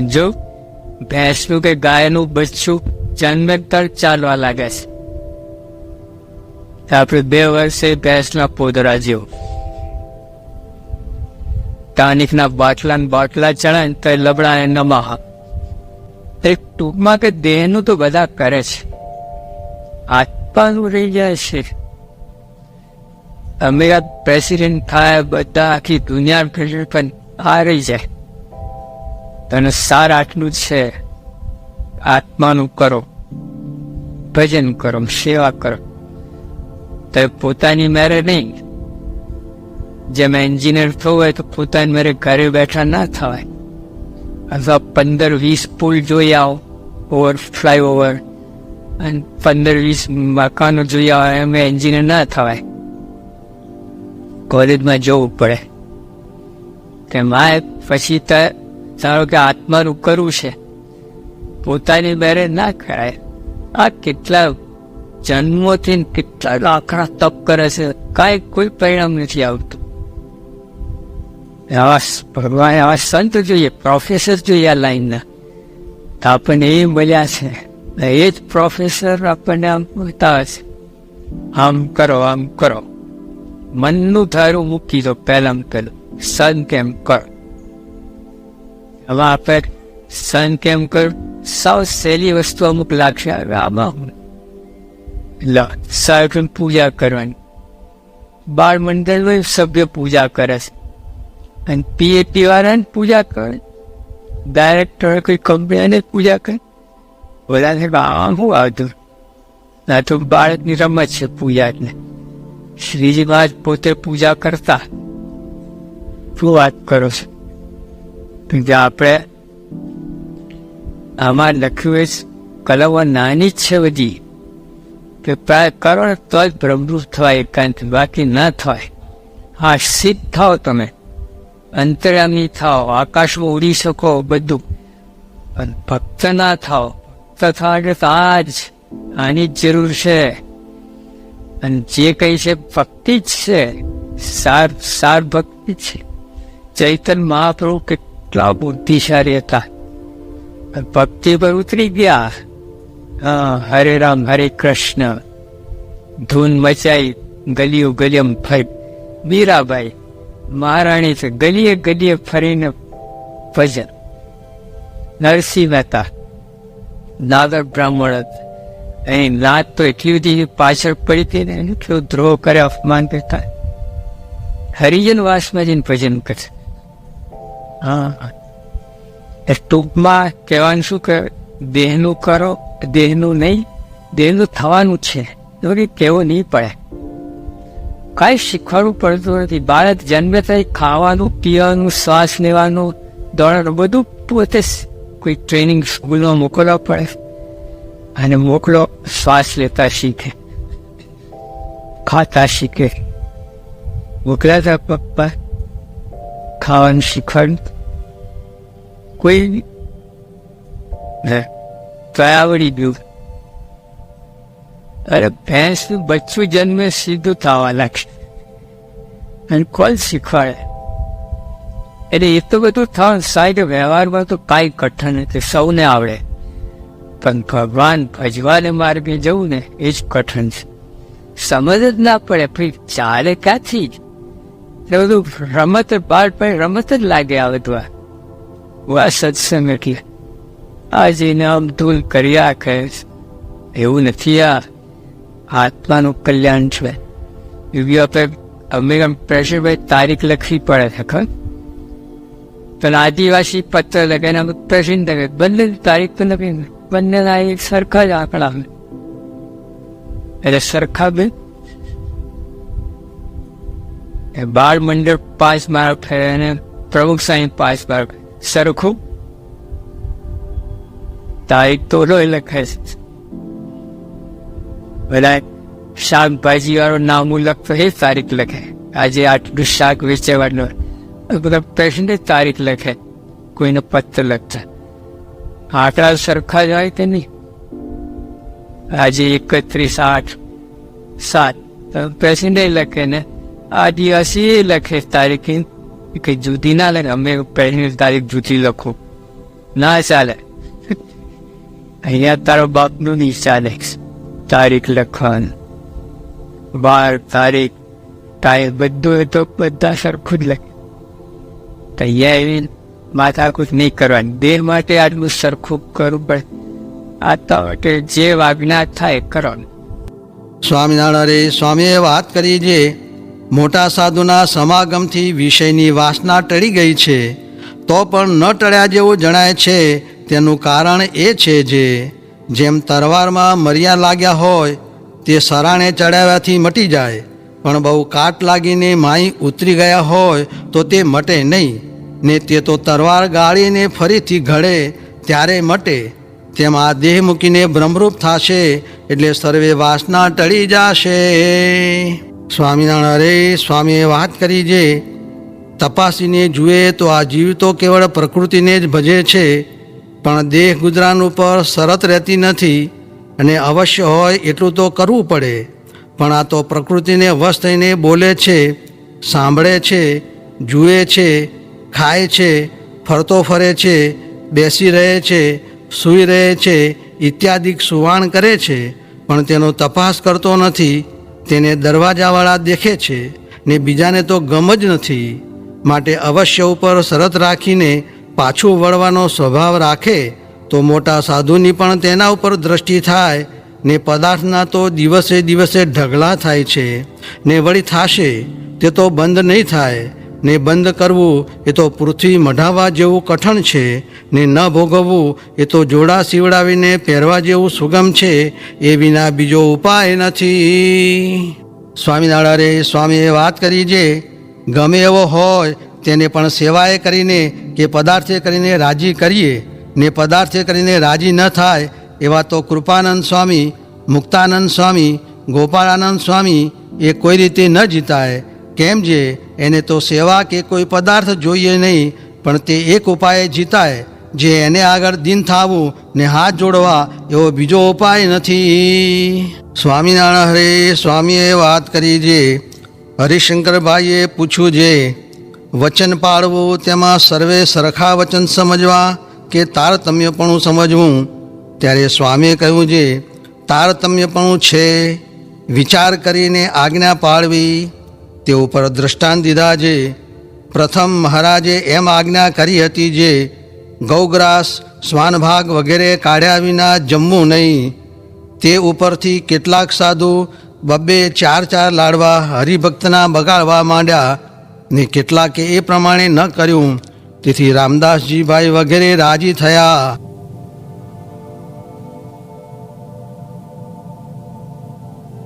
જો ભેંસનું કે ગાયનું બચ્ચું જન્મે તર ચાલવા લાગે છે આપણે બે વર્ષે ભેંસના પોદરા જેવું. ટાનિકના બાટલા બાટલા ચડાય ને તો એ લબડાને નમાહ. એક ટૂંકમાં કે દેહનું તો બધા કરે છે. આત્માનું રહી જાય છે. અમેરિકા પ્રેસિડેન્ટ થાય, બધા આખી દુનિયા પણ આ રહી જાય. તને સાર આટલું જ છે. આત્માનું કરો. ભજન કરો, સેવા કરો. તો પોતાની મેરે નહીં. જેમ એન્જિનિયર થવું હોય તો પોતાની મેરે ઘરે બેઠા ના થવાય. અથવા પંદર વીસ પુલ જોઈ આવો ઓવર ફ્લાયઓવર અને પંદર વીસ મકાનો જોઈ આવો, એમ એન્જિનિયર ના થવાય. કોલેજમાં જવું પડે. માએ પછી તો ધારો કે આત્માનું કરવું છે, પોતાની બેરે ના કરાય. આ કેટલા જન્મોથી કેટલા આખરા તપ કરે છે, કાંઈ કોઈ પરિણામ નથી આવતું. આવા ભગવાન આવા સંત જોઈએ પ્રોફેસર જોઈએ આ લાઈનના તો આપણને એ મળ્યા છે એ જ પ્રોફેસર આપણને આમ બતાવે છે. આમ કરો આમ કરો. મનનું ધારું મૂકી દો, પહેલાં પહેલું. સન કેમ કર. હવે આપણે સન કેમ કર સાવ સહેલી વસ્તુ અમુક લાગશે આમાં લ સાહેબ પૂજા કરવાની બાળ મંડળમાં સભ્ય પૂજા કરે છે અને પીએટી વાળાને પૂજા કરે ડાયરેક્ટર કોઈ કંપનીને પૂજા કરે બધાને આમ શું આવતું ના તો બાળકની રમત છે પૂજા એટલે શ્રીજી મહારાજ પોતે પૂજા કરતા શું વાત કરો છો તો જે આપણે. આમાં લખ્યું એ કલમો નાની જ છે બધી. કે પ્રાય કરો તો જ ભ્રમરૂપ થવાય એકાંત, બાકી ના થાય. હા, સિદ્ધ થાઓ તમે. અંતરામી થાઓ, આકાશમાં ઉડી શકો બધું. પણ ભક્ત ના થાઓ. ભક્ત થવા આ જ, આની જ જરૂર છે. અને જે કઈ છે, ભક્તિ જ છે. સાર સાર ભક્તિ છે. ચૈતન મહાપ્રભુ કેટલા બુદ્ધિશાળી હતા. ભક્તિ પર ઉતરી ગયા. હા, હરે રામ, હરે કૃષ્ણ. ધૂન મચાઈ ગલીઓ ગલિયમ ફરી. મીરાબાઈ, મહારાણી છે, ગલીએ ગલીએ ફરીને ભજન. નરસિંહ મહેતા નાગર બ્રાહ્મણ એની નાત તો એટલી બધી પાછળ પડી હતી ને કેવો દ્રોહ કરે અપમાન કરતા હરિજન વાસમાં જઈને ભજન કરે હા. ટૂંકમાં કહેવાનું શું કે દેહનું કરો, દેહનું નહીં, દેહનું થવાનું છે. તો કે કેવું નહીં પડે. કાંઈ શીખવાડવું પડતું નથી. બાળક જન્મે થઈ ખાવાનું, પીવાનું, શ્વાસ લેવાનું, દોડવાનું, બધું પોતે કોઈ ટ્રેનિંગ સ્કૂલમાં મોકલવા પડે. અને મોકલો, શ્વાસ લેતા શીખે. ખાતા શીખે. મોકલાતા પપ્પા. ખાવાનું શીખવાડ્યું કોઈ હે આવડી ગયું અરે ભેંસનું બચ્ચું જન્મે સીધું થવા લાગશે. અને કોલ શીખવાડે? એટલે એ તો બધું થવાનું સાહેબ વ્યવહારમાં તો કાંઈ કઠણ નથી સૌને આવડે. પણ ભગવાન ભજવાને માર્ગે જવું ને એ જ કઠણ છે. સમજ જ ના પડે પછી ચાલે ક્યાંથી? એટલે બધું રમત બાળ પણ રમત જ લાગે આવે તો આ. સત્સંગ એટલે. આજે એને આમ ધૂલ કર્યા કહે એવું નથી આ. આત્માનું કલ્યાણ છે એવી આપણે પ્રેશર ભાઈ તારીખ લખવી પડે છે, ખબર? પણ આદિવાસી પત્ર લગાવીને અમે પ્રેસિડન્ટ લગે બંને તારીખ તો લખી. બંને સરખા જ આવે એટલે સરખા બે બાળ મંડળ પાંચ માર્ક થયા અને પ્રમુખ સાહેબ પાંચ માર્ક સરખું? તારીખ તો લોહી લખે છે. બધા શાકભાજી વાળો નામ લખતો એ તારીખ લખે. આજે આટલું શાક વેચવાનું બધા પેશન્ટ તારીખ લખે. કોઈને પત્ર લખતા. આંકડા સરખા જ હોય કે નહીં? આજે એકત્રીસ આઠ સાત. પેશન્ટે લખે ને આદિવાસી લખે તારીખ કે જુદી ના લખે, અમે પહેલી તારીખ જુદી લખો. ના ચાલે. અહીંયા તારો બાપનું નહીં ચાલે. તારીખ લખવાનું વાર તારીખ. ટાઈમ બધું એ તો બધા સરખું જ લખે. તૈયાર આવીને માથાકૂટ નહીં કરવાની. દેહ માટે આટલું સરખું કરવું પડે. આ માટે જે વાગના થાય કરવાનું. સ્વામિનારાયણ, સ્વામીએ વાત કરી જે મોટા સાધુના સમાગમથી વિષયની વાસના ટળી ગઈ છે. તો પણ ન ટળ્યા જેવું જણાય છે. તેનું કારણ એ છે જે, જેમ તરવારમાં મર્યા લાગ્યા હોય, તે સરાણે ચડાવ્યાથી મટી જાય. પણ બહુ કાટ લાગીને માઈ ઉતરી ગયા હોય, તો તે મટે નહીં. ને તે તો તરવાર ગાળીને ફરીથી ઘડે, ત્યારે મટે. તેમ આ દેહ મૂકીને બ્રહ્મરૂપ થશે, એટલે સર્વે વાસના ટળી જશે. સ્વામિનારાયણ અરે સ્વામીએ વાત કરી જે, તપાસીને જુએ તો આ જીવ તો કેવળ પ્રકૃતિને જ ભજે છે, પણ દેહ ગુજરાન ઉપર શરત રહેતી નથી અને અવશ્ય હોય એટલું તો કરવું પડે. પણ આ તો પ્રકૃતિને વશ થઈને બોલે છે, સાંભળે છે, જુએ છે, ખાય છે, ફરતો ફરે છે, બેસી રહે છે, સૂઈ રહે છે, ઇત્યાદિક સુવાણ કરે છે, પણ તેનો તપાસ કરતો નથી. તેને દરવાજાવાળા દેખે છે ને બીજાને તો ગમ જ નથી, માટે અવશ્ય ઉપર શરત રાખીને પાછું વળવાનો સ્વભાવ રાખે, તો મોટા સાધુની પણ તેના ઉપર દ્રષ્ટિ થાય, ને પદાર્થના તો દિવસે દિવસે ઢગલા થાય છે, ને વળી થાશે, તે તો બંધ નહીં થાય ને બંધ કરવું એ તો પૃથ્વી મઢાવવા જેવું કઠણ છે. ને ન ભોગવવું એ તો જોડા સીવડાવીને પહેરવા જેવું સુગમ છે. એ વિના બીજો ઉપાય નથી. સ્વામિનારાયણે સ્વામીએ વાત કરી જે, ગમે એવો હોય તેને પણ સેવાએ કરીને કે પદાર્થે કરીને રાજી કરીએ. ને પદાર્થે કરીને રાજી ન થાય એવા તો કૃપાનંદ સ્વામી, મુક્તાનંદ સ્વામી, ગોપાળાનંદ સ્વામી એ કોઈ રીતે ન જીતાય. કેમ જે? એને તો સેવા કે કોઈ પદાર્થ જોઈએ નહીં, પણ તે એક ઉપાય જીતાય. જે એને આગળ દિન થાવું ને હાથ જોડવા, એવો બીજો ઉપાય નથી. સ્વામિનારાયણ હરે, સ્વામીએ વાત કરી જે. હરિશંકરભાઈએ પૂછ્યું જે, વચન પાળવું તેમાં સર્વે સરખા વચન સમજવા કે તારતમ્યપણું સમજવું? ત્યારે સ્વામીએ કહ્યું છે તારતમ્યપણું છે. વિચાર કરીને આજ્ઞા પાળવી. તે ઉપર દ્રષ્ટાંત દીધા જે પ્રથમ મહારાજે એમ આજ્ઞા કરી હતી જે ગૌગ્રાસ શ્વાનભાગ વગેરે કાઢ્યા વિના જમવું નહીં. તે ઉપરથી કેટલાક સાધુ બબ્બે ચાર ચાર લાડવા હરિભક્તના બગાડવા માંડ્યા ને કેટલાકે એ પ્રમાણે ન કર્યું. તેથી રામદાસજીભાઈ વગેરે રાજી થયા.